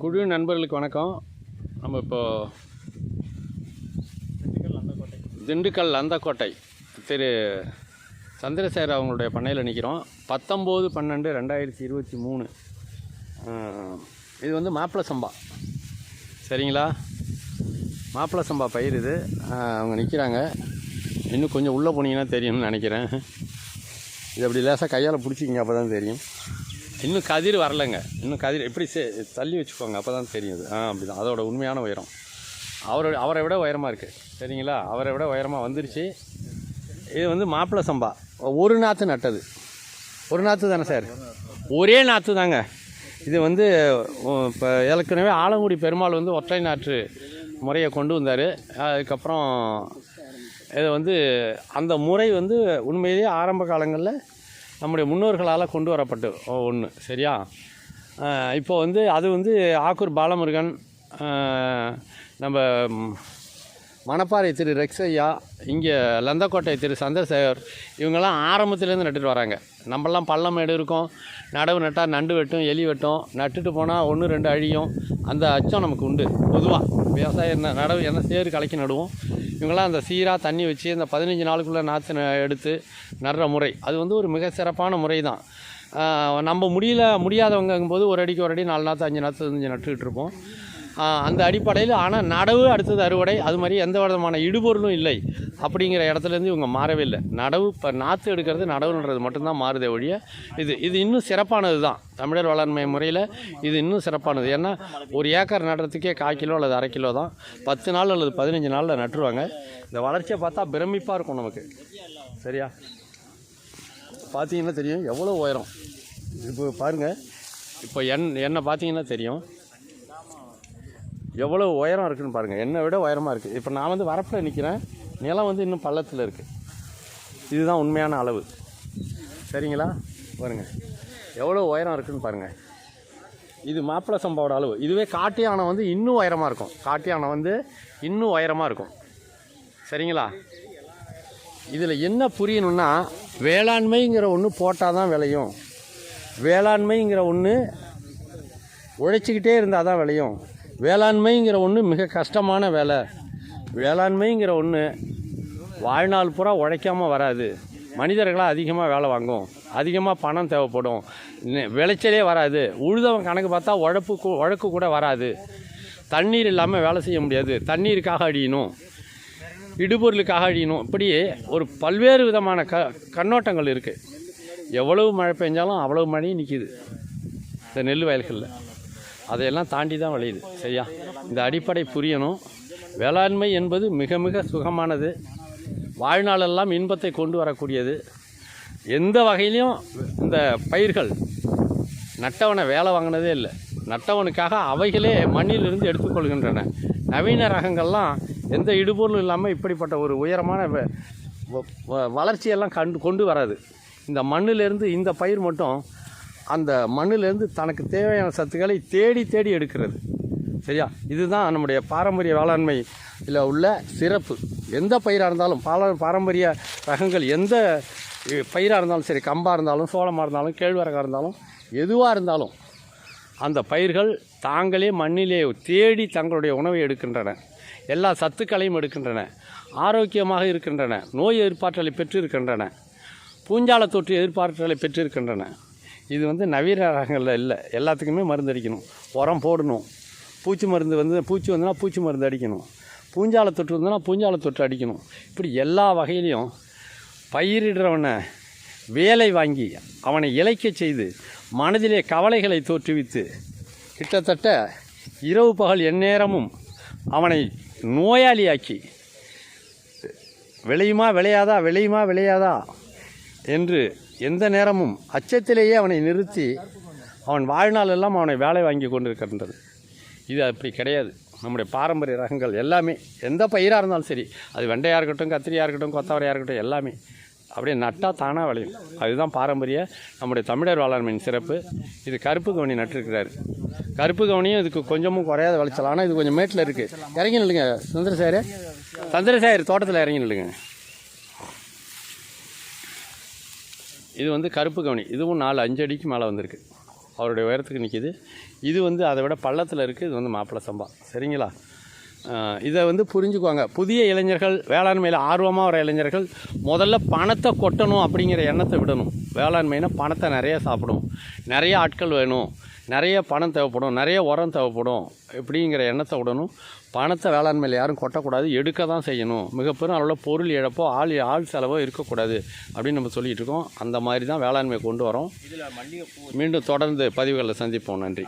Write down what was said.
குழு நண்பர்களுக்கு வணக்கம். நம்ம இப்போ திண்டுக்கல் அந்தக்கோட்டை திரு சந்திரசேகர் அவங்களுடைய பண்ணையில் நிற்கிறோம் பத்தொம்போது பன்னெண்டு ரெண்டாயிரத்தி இருபத்தி மூணு. இது வந்து மாப்பிள சம்பா. சரிங்களா? மாப்பிள சம்பா பயிர் இது. அவங்க நிற்கிறாங்க இன்னும் கொஞ்சம் உள்ளே போனீங்கன்னா தெரியும்னு நினைக்கிறேன். இது அப்படி லேசாக கையால் பிடிச்சிக்கிங்க அப்போ தான் தெரியும். இன்னும் கதிர் வரலைங்க. இன்னும் கதிர் எப்படி சே தள்ளி வச்சுக்கோங்க அப்போ தான் தெரியும் ஆ அப்படி தான் அதோட உண்மையான உயரம். அவரோட அவரை விட உயரமாக இருக்குது சரிங்களா? அவரை விட உயரமாக வந்துருச்சு. இது வந்து மாப்பிள்ளை சம்பா. ஒரு நாற்று நட்டது. ஒரு நாற்று தானே சார்? ஒரே நாற்று தாங்க. இது வந்து இப்போ ஏற்கனவே ஆலங்குடி பெருமாள் வந்து ஒற்றை நாற்று முறையை கொண்டு வந்தார். அதுக்கப்புறம் இது வந்து அந்த முறை வந்து உண்மையிலேயே ஆரம்ப காலங்களில் நம்முடைய முன்னோர்களால் கொண்டு வரப்பட்டு ஒன்று சரியா? இப்போ வந்து அது வந்து ஆக்கூர் பாலமுருகன் நம்ம மணப்பாறை திரு ரெக்ஸையா இங்கே லந்தக்கோட்டை திரு சந்திரசேகர் இவங்கெல்லாம் ஆரம்பத்துலேருந்து நட்டுட்டு வராங்க. நம்மளாம் பள்ளம் மேடு இருக்கும். நடவு நட்டால் நண்டு வெட்டும் எலி வெட்டும். நட்டுட்டு போனால் ஒன்று ரெண்டு அழியும். அந்த அச்சம் நமக்கு உண்டு. பொதுவாக விவசாயம் என்ன நடவு என்ன சேறு கலக்கி நடுவோம். இவங்கெல்லாம் அந்த சீராக தண்ணி வச்சு அந்த பதினஞ்சு நாளுக்குள்ளே நாற்று ந- எடுத்து நடுற முறை. அது வந்து ஒரு மிக சிறப்பான முறை தான் நம்ம முடியல முடியாதவங்கும்போது ஒரு அடிக்கு ஒரு அடி நாலு நாற்று அஞ்சு நாற்று அஞ்சு நட்டுக்கிட்டு இருப்போம். அந்த அடிப்படையில் ஆனால் நடவு அடுத்தது அறுவடை அது மாதிரி எந்த விதமான இடுபொருளும் இல்லை. அப்படிங்கிற இடத்துலேருந்து இவங்க மாறவே இல்லை. நடவு இப்போ நாற்று எடுக்கிறது நடவுன்றது மட்டும்தான் மாறுதே ஒழிய இது இது இன்னும் சிறப்பானது தான். தமிழர் வளர்மை முறையில் இது இன்னும் சிறப்பானது. ஏன்னா ஒரு ஏக்கர் நடுறதுக்கே கால் கிலோ அல்லது அரை கிலோ தான். பத்து நாள் அல்லது பதினஞ்சு நாளில் நட்டுருவாங்க. இந்த வளர்ச்சியை பார்த்தா பிரமிப்பாக இருக்கும் நமக்கு. சரியா? பார்த்தீங்கன்னா தெரியும் எவ்வளோ உயரம். இப்போ பாருங்கள் இப்போ என் என்னை பார்த்தீங்கன்னா தெரியும். எவ்வளோ உயரம் இருக்குதுன்னு பாருங்கள் என்னை விட உயரமாக இருக்குது இப்போ நான் வந்து வரப்பில் நிற்கிறேன் நிலம் வந்து இன்னும் பள்ளத்தில் இருக்குது இதுதான் உண்மையான அளவு. சரிங்களா? பாருங்கள் எவ்வளோ உயரம் இருக்குதுன்னு பாருங்கள் இது மாப்பிள சம்பாவோட அளவு. இதுவே காட்டு யானை வந்து இன்னும் உயரமாக இருக்கும். காட்டு யானை வந்து இன்னும் உயரமாக இருக்கும். சரிங்களா? இதில் என்ன புரியணும்னா வேளாண்மைங்கிற ஒன்று போட்டால் தான் விளையும். வேளாண்மைங்கிற ஒன்று உழைச்சிக்கிட்டே இருந்தால் தான் விளையும். வேளாண்மைங்கிற ஒன்று மிக கஷ்டமான வேலை. வேளாண்மைங்கிற ஒன்று வாழ்நாள் பூரா உழைக்காமல் வராது. மனிதர்களாக அதிகமாக வேலை வாங்கும். அதிகமாக பணம் தேவைப்படும். விளைச்சலே வராது. உழுதவன் கணக்கு பார்த்தா உழப்பு உழக்கு கூட வராது. தண்ணீர் இல்லாமல் வேலை செய்ய முடியாது. தண்ணீருக்காக அடியணும் இடுபொருளுக்காக அழியணும். இப்படி ஒரு பல்வேறு விதமான க கண்ணோட்டங்கள் இருக்குது எவ்வளவு மழை பெஞ்சாலும் அவ்வளவு மழையும் நிற்கிது இந்த நெல் வயல்களில். அதையெல்லாம் தாண்டி தான் விளையுது சரியா? இந்த அடிப்படை புரியணும். வேளாண்மை என்பது மிக மிக சுகமானது. வாழ்நாளெல்லாம் இன்பத்தை கொண்டு வரக்கூடியது. எந்த வகையிலையும் இந்த பயிர்கள் நட்டவனை வேலை வாங்கினதே இல்லை. நட்டவனுக்காக அவைகளே மண்ணிலிருந்து எடுத்துக்கொள்கின்றன. நவீன ரகங்கள்லாம் எந்த இடுபொருளும் இல்லாமல் இப்படிப்பட்ட ஒரு உயரமான வ- வ- வ- வளர்ச்சியெல்லாம் கண்டு கொண்டு வராது. இந்த மண்ணிலேருந்து இந்த பயிர் மட்டும் அந்த மண்ணிலேருந்து தனக்கு தேவையான சத்துக்களை தேடி தேடி எடுக்கிறது. சரியா? இதுதான் நம்முடைய பாரம்பரிய வேளாண்மை இதில் உள்ள சிறப்பு. எந்த பயிராக இருந்தாலும் பால பாரம்பரிய ரகங்கள் எந்த பயிராக இருந்தாலும் சரி கம்பாக இருந்தாலும் சோளமாக இருந்தாலும் கேழ்வரகாக இருந்தாலும் எதுவாக இருந்தாலும் அந்த பயிர்கள் தாங்களே மண்ணிலே தேடி தங்களுடைய உணவை எடுக்கின்றன. எல்லா சத்துக்களையும் எடுக்கின்றன. ஆரோக்கியமாக இருக்கின்றன. நோய் எதிர்ப்பாற்றலை பெற்றிருக்கின்றன. பூஞ்சால தொற்று எதிர்ப்பாற்றலை பெற்றிருக்கின்றன. இது வந்து நவீன ரகங்களில் இல்லை. எல்லாத்துக்குமே மருந்து அடிக்கணும். உரம் போடணும். பூச்சி மருந்து வந்து பூச்சி வந்துன்னா பூச்சி மருந்து அடிக்கணும். பூஞ்சால தொற்று வந்துன்னா பூஞ்சால தொற்று அடிக்கணும். இப்படி எல்லா வகையிலையும் பயிரிடுறவனை வேலை வாங்கி அவனை இழைக்கச் செய்து மனதிலே கவலைகளை தோற்றுவித்து கிட்டத்தட்ட இரவு பகல் எந்நேரமும் அவனை நோயாளியாக்கி விளையுமா விளையாதா விளையுமா விளையாதா? என்று எந்த நேரமும் அச்சத்திலேயே அவனை நிறுத்தி அவன் வாழ்நாள் எல்லாம் அவனை வேலை வாங்கி கொண்டிருக்கின்றது. இது அப்படி கிடையாது. நம்முடைய பாரம்பரிய ரகங்கள் எல்லாமே எந்த பயிராக இருந்தாலும் சரி அது வெண்டையாக இருக்கட்டும் கத்திரியாக இருக்கட்டும் கொத்தவரையாக இருக்கட்டும் எல்லாமே அப்படியே நட்டால் தானாக விளையும். அதுதான் பாரம்பரிய நம்முடைய தமிழர் வேளாண்மையின் சிறப்பு. இது கருப்பு கவனி நட்டிருக்கிறாரு. கருப்பு கவனியும் இதுக்கு கொஞ்சமும் குறையாத விளைச்சல் ஆனால் இது கொஞ்சம் மேட்டில் இருக்குது இறங்கி நில்லுங்க சந்திரசேகர் சந்திரசேகர் தோட்டத்தில் இறங்கி நில்லுங்க. இது வந்து கருப்பு கவனி. இதுவும் நாலு அஞ்சு அடிக்கு மேலே வந்திருக்கு. அவருடைய உயரத்துக்கு நிற்கிது இது வந்து அதை விட பள்ளத்தில் இருக்குது இது வந்து மாப்பிள்ளை சம்பா. சரிங்களா? இதை வந்து புரிஞ்சுக்குவாங்க. புதிய இளைஞர்கள் வேளாண்மையில் ஆர்வமாக வர இளைஞர்கள் முதல்ல பணத்தை கொட்டணும் அப்படிங்கிற எண்ணத்தை விடணும். வேளாண்மைனா பணத்தை நிறைய சாப்பிடும் நிறைய ஆட்கள் வேணும். நிறைய பணம் தேவைப்படும். நிறைய உரம் தேவைப்படும் இப்படிங்கிற எண்ணத்தை விடணும். பணத்தை வேளாண்மையில் யாரும் கொட்டக்கூடாது. எடுக்க தான் செய்யணும். மிகப்பெரும் அளவில் பொருள் இழப்போ ஆள் ஆள் செலவோ இருக்கக்கூடாது அப்படின்னு நம்ம சொல்லிகிட்டு இருக்கோம். அந்த மாதிரி தான் வேளாண்மை கொண்டு வரோம். மீண்டும் தொடர்ந்து பதிவுகளில் சந்திப்போம். நன்றி.